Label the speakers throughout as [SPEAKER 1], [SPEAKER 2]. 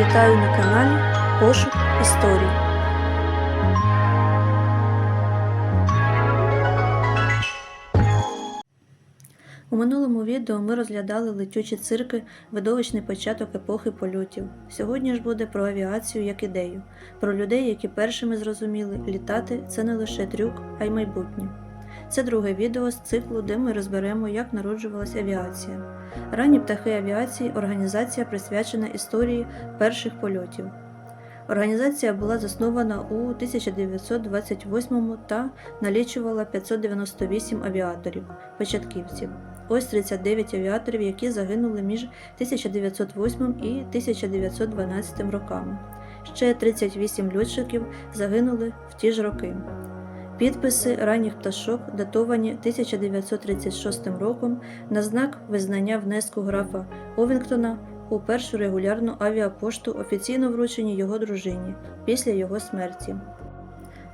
[SPEAKER 1] Вітаю на каналі Пошук історій. У минулому відео ми розглядали летючі цирки, видовищний початок епохи польотів. Сьогодні ж буде про авіацію як ідею, про людей, які першими зрозуміли, літати це не лише трюк, а й майбутнє. Це друге відео з циклу, де ми розберемо, як народжувалася авіація. Ранні птахи авіації організація присвячена історії перших польотів. Організація була заснована у 1928 та налічувала 598 авіаторів, початківців. Ось 39 авіаторів, які загинули між 1908 і 1912 роками. Ще 38 льотчиків загинули в ті ж роки. Підписи ранніх пташок датовані 1936 роком на знак визнання внеску графа Овінгтона у першу регулярну авіапошту офіційно вручені його дружині після його смерті.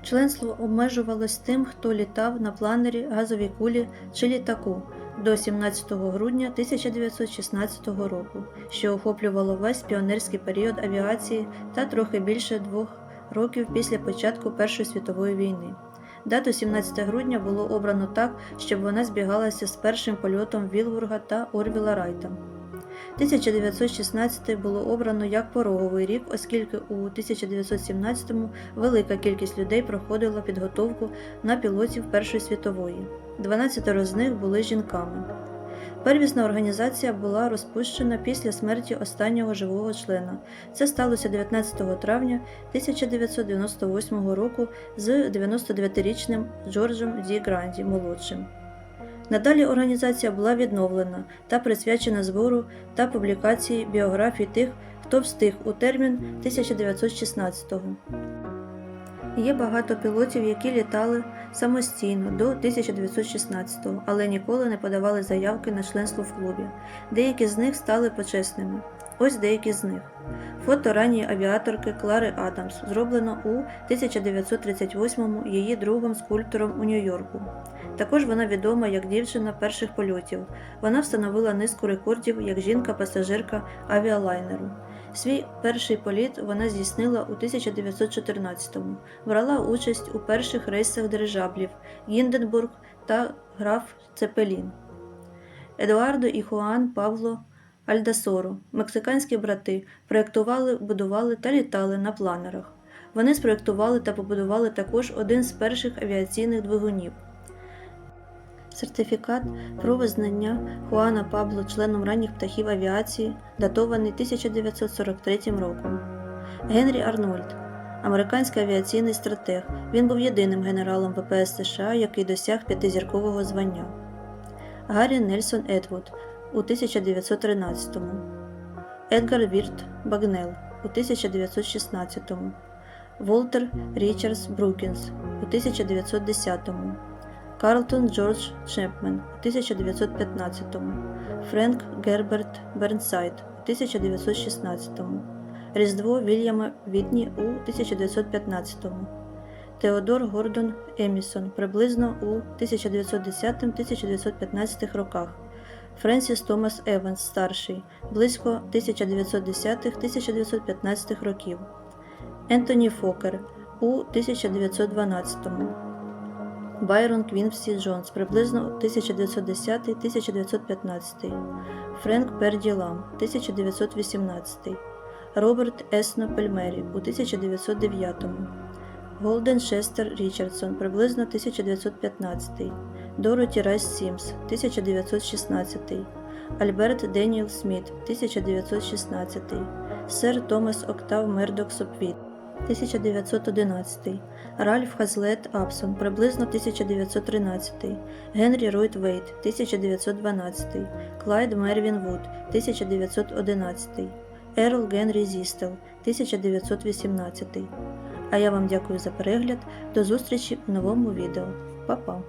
[SPEAKER 1] Членство обмежувалось тим, хто літав на планері газовій кулі чи літаку до 17 грудня 1916 року, що охоплювало весь піонерський період авіації та трохи більше двох років після початку Першої світової війни. Дату 17 грудня було обрано так, щоб вона збігалася з першим польотом Вілбурга та Орвіла Райта. 1916 було обрано як пороговий рік, оскільки у 1917-му велика кількість людей проходила підготовку на пілотів Першої світової. 12 з них були жінками. Первісна організація була розпущена після смерті останнього живого члена. Це сталося 19 травня 1998 року з 99-річним Джорджем Ді Гранді молодшим. Надалі організація була відновлена та присвячена збору та публікації біографій тих, хто встиг у термін 1916-го. Є багато пілотів, які літали самостійно до 1916-го, але ніколи не подавали заявки на членство в клубі. Деякі з них стали почесними. Ось деякі з них. Фото ранньої авіаторки Клари Адамс зроблено у 1938-му її другом скульптором у Нью-Йорку. Також вона відома як дівчина перших польотів. Вона встановила низку рекордів як жінка-пасажирка авіалайнеру. Свій перший політ вона здійснила у 1914-му, брала участь у перших рейсах дирижаблів Гінденбург та граф Цепелін. Едуардо і Хуан Павло Альдасоро, мексиканські брати, проєктували, будували та літали на планерах. Вони спроєктували та побудували також один з перших авіаційних двигунів. Сертифікат про визнання Хуана Пабло членом ранніх птахів авіації, датований 1943 роком. Генрі Арнольд, американський авіаційний стратег. Він був єдиним генералом ВПС США, який досяг п'ятизіркового звання. Гаррі Нельсон Едвуд у 1913-му. Едгар Вірт Багнел у 1916-му. Волтер Річардс Брукінс у 1910-му. Карлтон Джордж Чепмен у 1915-му, Френк Герберт Бернсайд у 1916-му, Різдво Вільяма Вітні у 1915-му, Теодор Гордон Емісон приблизно у 1910-1915 роках, Френсіс Томас Еванс старший близько 1910-1915 років, Ентоні Фокер у 1912-му. Байрон Квінсі Джонс приблизно 1910-1915, Френк Перді Лам 1918, Роберт Есно Пельмері у 1909, Голден Шестер Річардсон приблизно 1915, Дороті Райс Сімс 1916, Альберт Деніел Сміт 1916, Сер Томас Октав Мердок Сопвіт 1911, Ральф Хазлет Апсон приблизно 1913, Генрі Ройт Вейт 1912, Клайд Мервін Вуд 1911, Ерл Генрі Зістел 1918. А я вам дякую за перегляд. До зустрічі в новому відео. Па-па!